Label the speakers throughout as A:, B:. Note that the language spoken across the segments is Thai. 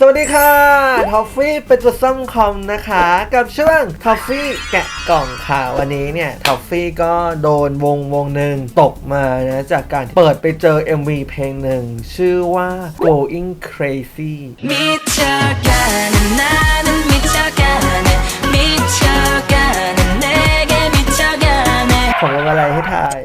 A: สวัสดีค่ะท็อฟฟี่เป็นตัวซ่อมคอมนะคะ กับช่วงท็อฟฟี่แกะกล่องค่ะ วันนี้เนี่ยท็อฟฟี่ก็โดนวงวงหนึ่งตกมานะจากการเปิดไปเจอ MV เพลงหนึ่ง ชื่อว่า Going Crazy
B: มีเธอกันนะมีเข
A: องอะไรให้ทาย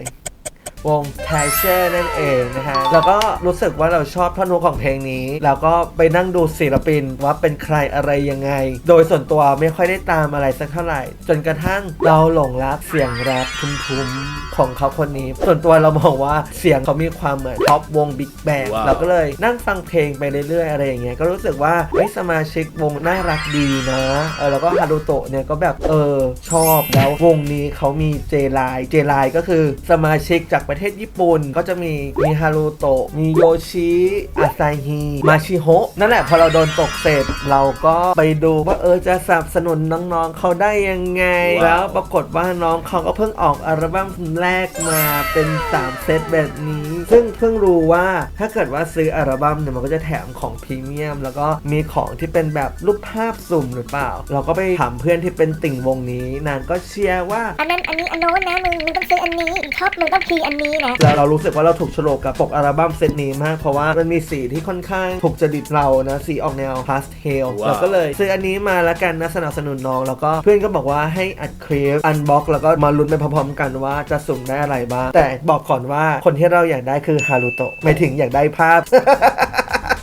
A: วง t a เชอร์นั่นเองนะฮะแล้วก็รู้สึกว่าเราชอบท่อนฮุกของเพลงนี้ แล้วก็ไปนั่งดูศิลปินว่าเป็นใครอะไรยังไง โดยส่วนตัวไม่ค่อยได้ตามอะไรสักเท่าไหร่ จนกระทั่งเราหลงรักเสียงแรปทุ้มๆของเขาคนนี้ ส่วนตัวเรามองว่าเสียงเขามีความเหมือนท็อปวงบิ๊กแบง
C: ว้าว
A: เราก็เลยนั่งฟังเพลงไปเรื่อยๆอะไรอย่างเงี้ยก็รู้สึกว่าเฮ้ยสมาชิกวงน่ารักดีนะเออแล้วก็ฮารุโตะเนี่ยก็แบบเออชอบแล้ววงนี้เขามีเจไลเจไลก็คือสมาชิกจากประเทศญี่ปุ่นก็จะมีมีฮารุโตะมีโยชิอาซาฮิมาชิโฮะนั่นแหละพอเราโดนตกเสร็จเราก็ไปดูว่าเออจะสนับสนุนน้องๆเขาได้ยังไง
C: ว้าว
A: แล้วปรากฏว่าน้องเขาก็เพิ่งออกอัลบั้มแรกมาเป็น 3 เซตแบบนี้ ซึ่ง เพิ่งรู้ว่าถ้าเกิดว่าซื้ออัลบั้มเนี่ยมันก็จะแถมของพรีเมียม แล้วก็มีของที่เป็นแบบรูปภาพสุ่มหรือเปล่า เราก็ไปถามเพื่อนที่เป็นติ่งวงนี้ นางก็เชียร์ว่า
D: อันนั้นอันนี้อันโน้นนะมึงมึงต้องซื้ออันนี้ชอบมึงต้องพีอันนี้นะ
A: แล้วเรารู้สึกว่าเราถูกโฉลกกับปกอัลบั้มเซตนี้มาก เพราะว่ามันมีสีที่ค่อนข้างถูกจริตเรานะสีออกแนวพาสเทล
C: ว้าว
A: เราก็เลยซื้ออันนี้มาแล้วกันนะสนับสนุนน้องแล้วก็เพื่อนก็บอกว่าให้อัดคลิปอันบ็อกแล้วก็มาลุ้นไปพร้อมๆกันว่าจะสุ่มได้อะไรบ้างแต่บอกก่อนว่าคนที่เราอยากได้คือฮารุโตะไม่ถึงอยากได้ภาพ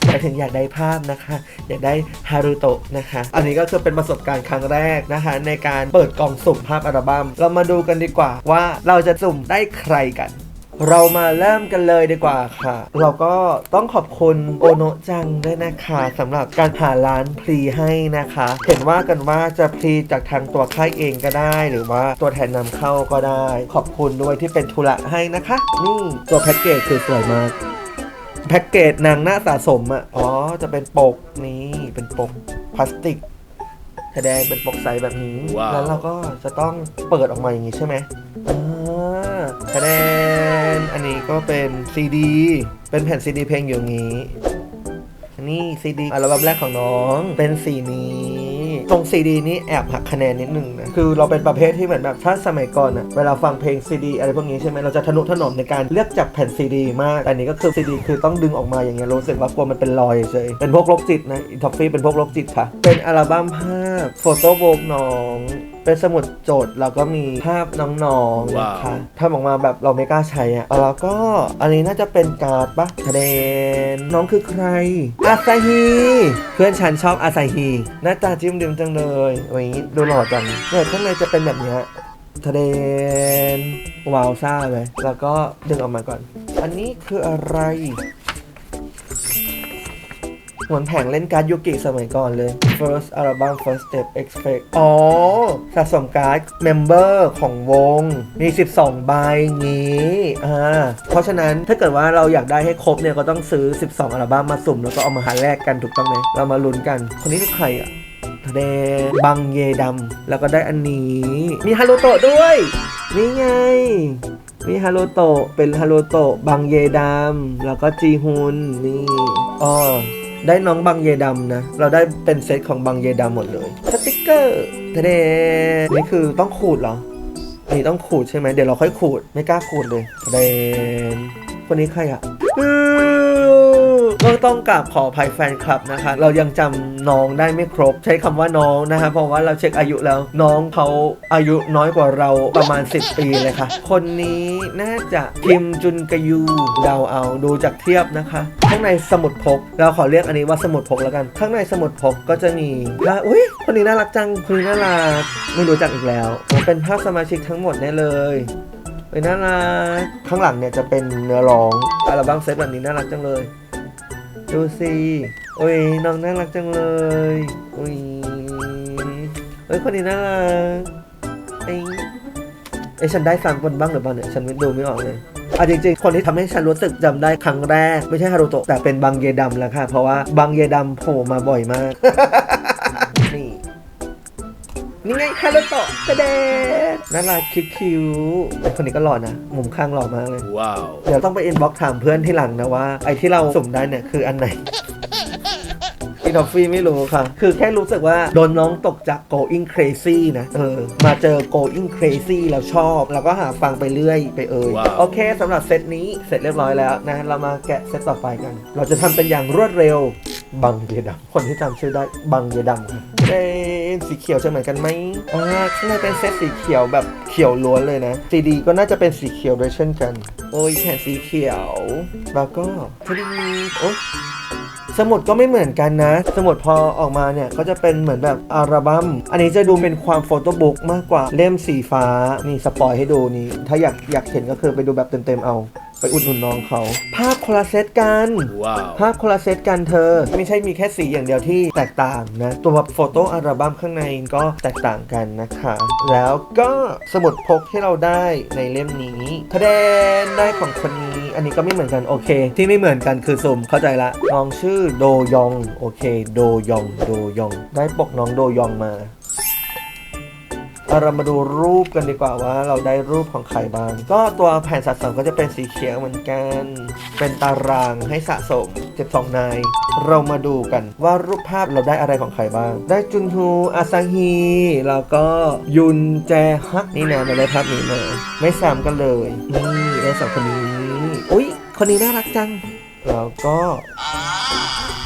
A: หมายถึงอยากได้ภาพนะคะ อยากได้ฮารุโตะนะคะ อันนี้ก็คือเป็นประสบการณ์ครั้งแรกนะคะ ในการเปิดกล่องสุ่มภาพอัลบั้มเรามาดูกันดีกว่าว่าเราจะสุ่มได้ใครกัน เรามาเริ่มกันเลยดีกว่าค่ะ เราก็ต้องขอบคุณโอโนะจังด้วยนะคะสำหรับการหาร้านพรีให้นะคะ เห็นว่ากันว่าจะพรีจากทางตัวค่ายเองก็ได้ หรือว่าตัวแทนนำเข้าก็ได้ ขอบคุณด้วยที่เป็นธุระให้นะคะ นี่ตัวแพ็กเกจคือสวยมากแพ็กเกจนางหน้าสะสมอะอ๋อจะเป็นปกนี้เป็นปกพลาสติกแสดงเป็นปกใสแบบนี้
C: ว้าว
A: แล้วเราก็จะต้องเปิดออกมาอย่างนี้ใช่ไหม อ่าแสดงอันนี้ก็เป็นซีดี เป็นแผ่นซีดีเพลงอยู่างนี้อันนี้ซีดีอัลบั้มแรกของน้องเป็นสีนี้ตรงซีดีนี้แอบหักคะแนนนิดนึงนะ คือเราเป็นประเภทที่เหมือนแบบถ้าสมัยก่อนอะเวลาฟังเพลงซีดีอะไรพวกนี้ใช่ไหมเราจะทะนุถนอมในการเลือกจับแผ่นซีดีมาก แต่อันนี้ก็คือซีดีคือต้องดึงออกมาอย่างเงี้ยรู้สึกว่ากลัวมันเป็นรอยเฉยเป็นพวกโรคจิตนะอีท็อฟฟี่เป็นพวกโรคจิตค่ะ เป็นอัลบั้มภาพโฟโต้โบกน้อง เป็นสมุดโจทย์แล้วก็มีภาพน้องๆนะคะ
C: ว้าว
A: ทำออกมาแบบเราไม่กล้าใช้อะแล้วก็อันนี้น่าจะเป็นการ์ดปะคะแนนน้องคือใครอาซาฮีเพื่อนฉันชอบอาซาฮีหน้าตาจิ้มดิมจังเลยโอ้ยดูหล่อจังเนี่ยข้างในจะเป็นแบบเนี้ยคะแนนวาวซ่าไหมแล้วก็ดึงออกมาก่อน อันนี้คืออะไร เหมือนแผงเล่นการ์ดยูกิสมัยก่อนเลย First Album First Step Expect อ๋อ สะสมการ์ดเมมเบอร์ของวง มี 12 ใบงี้อ่าเพราะฉะนั้นถ้าเกิดว่าเราอยากได้ให้ครบเนี่ย ก็ต้องซื้อ 12 อัลบั้มมาสุ่ม แล้วก็เอามาหาแลกกันถูกต้องไหมเรามาลุ้นกัน คนนี้คือใครอะเดบังเยดำแล้วก็ได้อันนี้ มีฮารุโตะด้วย นี่ไงมีฮารุโตะเป็นฮารุโตะบังเยดำแล้วก็จีฮุนนี่อ๋อ ได้น้องบางเยดำนะ เราได้เป็นเซตของบางเยดำหมดเลยสติกเกอร์เทเดนี่คือต้องขูดเหรออันนี้ต้องขูดใช่ไหมเดี๋ยวเราค่อยขูดไม่กล้าขูดเลยเดนคนนี้ใครอะ ก็ต้องกราบขออภัยแฟนคลับนะคะ เรายังจำน้องได้ไม่ครบ ใช้คำว่าน้องนะคะเพราะว่าเราเช็คอายุแล้วน้องเขาอายุน้อยกว่าเราประมาณ 10 ปีเลยค่ะ คนนี้น่าจะคิมจุนกยูเดาเอาดูจากเทียบนะคะข้างในสมุดพกเราขอเรียกอันนี้ว่าสมุดพกแล้วกัน ข้างในสมุดพกก็จะมีภาอุ้ยคนนี้น่ารักจังคนนี้น่ารักไม่รู้จักอีกแล้วมันเป็นภาพสมาชิกทั้งหมดแน่เลยเฮ้ยน่ารักข้างหลังเนี่ยจะเป็นเนื้อร้องอัลบั้มเซตแบบนี้น่ารักจังเลย ดูสิโอ้ยน้องน่ารักจังเลยโอ้ยเอ้ยคนนี้น่ารักเอ้ยเอ้ยฉันได้ฟังคนบ้างหรือเปล่าเนี่ยฉันไม่ดูไม่ออกเลยอะจริงๆ คนที่ทำให้ฉันรู้สึกจำได้ครั้งแรก ไม่ใช่ฮารุโตะแต่เป็นบังเยดำแล้วค่ะ เพราะว่าบังเยดำโผล่มาบ่อยมาก นี่ไงฮารุโตะกระเดนน่ารักคิ้วๆแต่คนนี้ก็หล่อนะมุมข้างหล่อมากเลย
C: ว้าว
A: เดี๋ยวต้องไปอินบ็อกถามเพื่อนที่หลังนะว่า ไอ้ที่เราสุ่มได้เนี่ยคืออันไหนพี่ทอฟฟี่ไม่รู้ค่ะ คือแค่รู้สึกว่า โดนน้องตกจาก going crazy นะ เออ มาเจอ going crazy แล้วชอบ แล้วก็หาฟังไปเรื่อยไปเอ่ย
C: ว้าว
A: โอเคสำหรับเซตนี้เสร็จเรียบร้อยแล้วนะ เรามาแกะเซตต่อไปกัน เราจะทำเป็นอย่างรวดเร็ว บังเยดำคนที่จำชื่อได้บังเยดำค่ะเอ๊ะสีเขียวจะเหมือนกันไหมอ่าข้างในเป็นเซตสีเขียวแบบเขียวล้วนเลยนะซีดีก็น่าจะเป็นสีเขียวด้วยเช่นกัน โอ้ยแผ่นสีเขียว แล้วก็พอดีโอ้สมุดก็ไม่เหมือนกันนะ สมุดพอออกมาเนี่ยก็จะเป็นเหมือนแบบอัลบัม้ม อันนี้จะดูเป็นความโฟโต้บุ๊กมากกว่าเล่มสีฟ้า นี่สปอยให้ดูนี่ ถ้าอยากอยากเห็นก็คือไปดูแบบเต็มๆเอา ไปอุดหนุนน้องเขา ภาพคนละเซตกัน
C: ว้าว
A: ภาพคนละเซตกันเธอ ไม่ใช่มีแค่สีอย่างเดียวที่แตกต่างนะ ตัวโฟโต้อัลบั้มข้างในก็แตกต่างกันนะคะ แล้วก็สมุดพกที่เราได้ในเล่มนี้คะแนนได้ของคนนี้อันนี้ก็ไม่เหมือนกันโอเค ที่ไม่เหมือนกันคือสุ่มเข้าใจละน้องชื่อโดยองโอเค โดยองโดยอง ได้ปกน้องโดยองมา เรามาดูรูปกันดีกว่าว่าเราได้รูปของใครบ้าง ก็ตัวแผ่นสะสมก็จะเป็นสีเขียวเหมือนกัน เป็นตารางให้สะสม12นาย เรามาดูกันว่ารูปภาพเราได้อะไรของใครบ้าง ได้จุนฮู อาซาฮี แล้วก็ยุนแจฮักนี่นะเราได้ภาพนี้มา ไม่ซ้ำกันเลย นี่ได้สองคนนี้ อุ๊ย คนนี้น่ารักจัง แล้วก็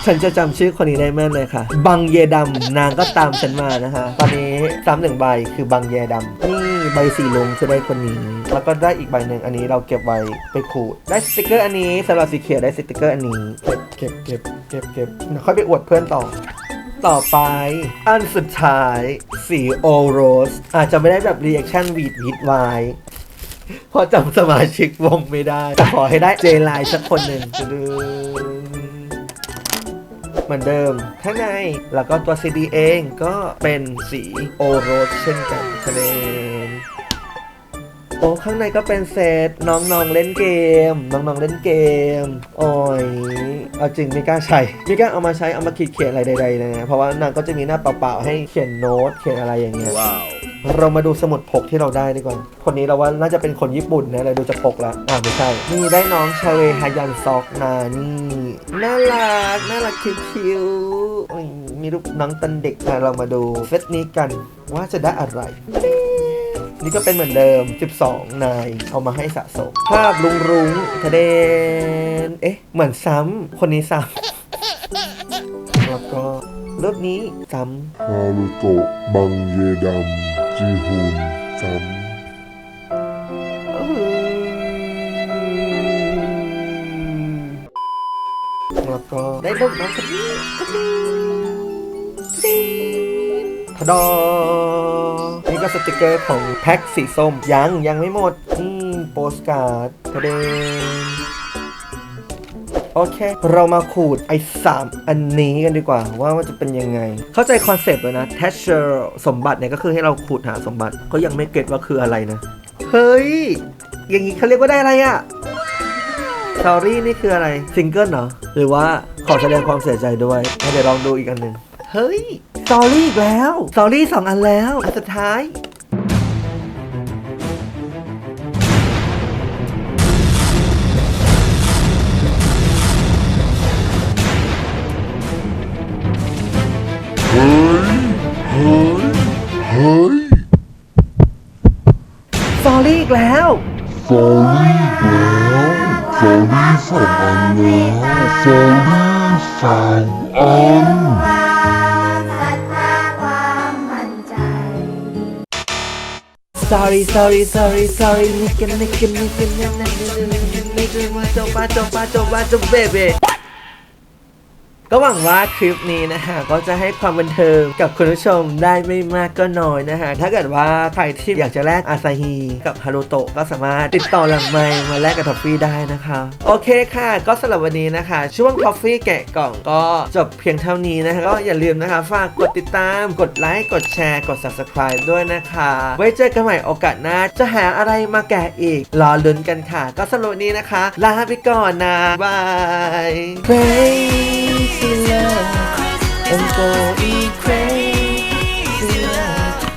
A: ฉันจะจำชื่อคนนี้ได้แม่นเลยค่ะ บังเยดำนางก็ตามฉันมานะคะ ตอนนี้ซ้ำหนึ่งใบคือบังเยดำนี่ใบสีลงจะได้คนนี้ แล้วก็ได้อีกใบหนึ่งอันนี้เราเก็บไว้ไปขูด ได้สติกเกอร์อันนี้สำหรับสีเขียวได้สติกเกอร์อันนี้ เก็บเก็บเก็บเก็บเก็บเดี๋ยวค่อยไปอวดเพื่อนต่อต่อไป อันสุดท้าย สีโอโรส อาจจะไม่ได้แบบรีแอคชั่นวีดวีดวาย เพราะจำสมาชิกวงไม่ได้ แต่ขอให้ได้เจไลน์สักคนหนึ่งจะดูเหมือนเดิมข้างในแล้วก็ตัว CD เองก็เป็นสีโอโรสเช่นกันคะแนนโอ้ข้างในก็เป็นเซตน้องๆเล่นเกม น้องๆเล่นเกม โอ้ยเอาจริงไม่กล้าใช้ไม่กล้าเอามาใช้เอามาขีดเขียนอะไรใดๆเลยนะเพราะว่านางก็จะมีหน้าเปล่าๆให้เขียนโน้ตเขียนอะไรอย่างเงี้ย
C: ว้าว
A: เรามาดูสมุดพกที่เราได้ดีกว่า คนนี้เราว่าน่าจะเป็นคนญี่ปุ่นนะเลยดูจากปกแล้วอ่าไม่ใช่ นี่ได้น้องชาเวฮายันซอกนานี่น่ารักน่ารักคิวๆมีรูปน้องตันเด็กเรามาดูเซตนี้กันว่าจะได้อะไรนี่ก็เป็นเหมือนเดิม 12 นาย เอามาให้สะสม ภาพลุงรุ้งทะเดน เอ๊ะ เหมือนซ้ำ คนนี้ซ้ำ แล้วก็ รูปนี้ซ้ำ
E: ฮารุโตะบังเยดัมจีฮุนซัม
A: แล้วก็ได้รูปน้องคนนี้คนนี้ซีทดอนี่ก็สติกเกอร์ของแพ็คสีส้ม ยังยังไม่หมดนี่โปสการ์ดทะเดน โอเค เรามาขูดไอ้สามอันนี้กันดีกว่าว่ามันจะเป็นยังไง เข้าใจคอนเซปต์เลยนะ t e s t u r e สมบัติเนี่ยก็คือให้เราขูดหาสมบัติก็ยังไม่เก็ตว่าคืออะไรนะ เฮ้ย อย่างนี้เขาเรียกว่าได้อะไรอะสอรี่นี่คืออะไรซิงเกิลเหรอ หรือว่าขอแสดงความเสียใจด้วยงั้เดี๋ยวลองดูอีกอันหนึ่งเฮ้ยสอรี่อีกแล้วสอรี่สองอันแล้วอันสุดท้าย สอรี่อีกแล้ว
E: ฟอรี่แล้วฟอรี่สองอันแล้วฟอรี่สามอัน
A: sorry sorry sorry sorry นี่กันนี่กันนี่กันนี่กันนี่กันนี่กันมาจบมาจบมาจบมาจบเบเบก็ ก็หวังว่าคลิปนี้นะฮะก็จะให้ความบันเทิงกับคุณผู้ชมได้ไม่มากก็น้อยนะฮะถ้าเกิดว่าใครที่อยากจะแลกอาซาฮีกับฮารุโตะก็สามารถติดต่อหลังไมค์มาแลกกับท็อฟฟี่ได้นะคะ โอเคค่ะ ก็สำหรับวันนี้นะคะ ช่วงท็อฟฟี่แกะกล่องก็จบเพียงเท่านี้นะคะก็อย่าลืมนะคะฝากกดติดตามกดไลค์กดแชร์กด subscribe ด้วยนะคะ ไว้เจอกันใหม่โอกาสหน้าจะหาอะไรมาแกะอีกรอลุ้นกันค่ะ ก็สำหรับวันนี้นะคะ ลาไปก่อนนะบาย Crazy love I'm going crazy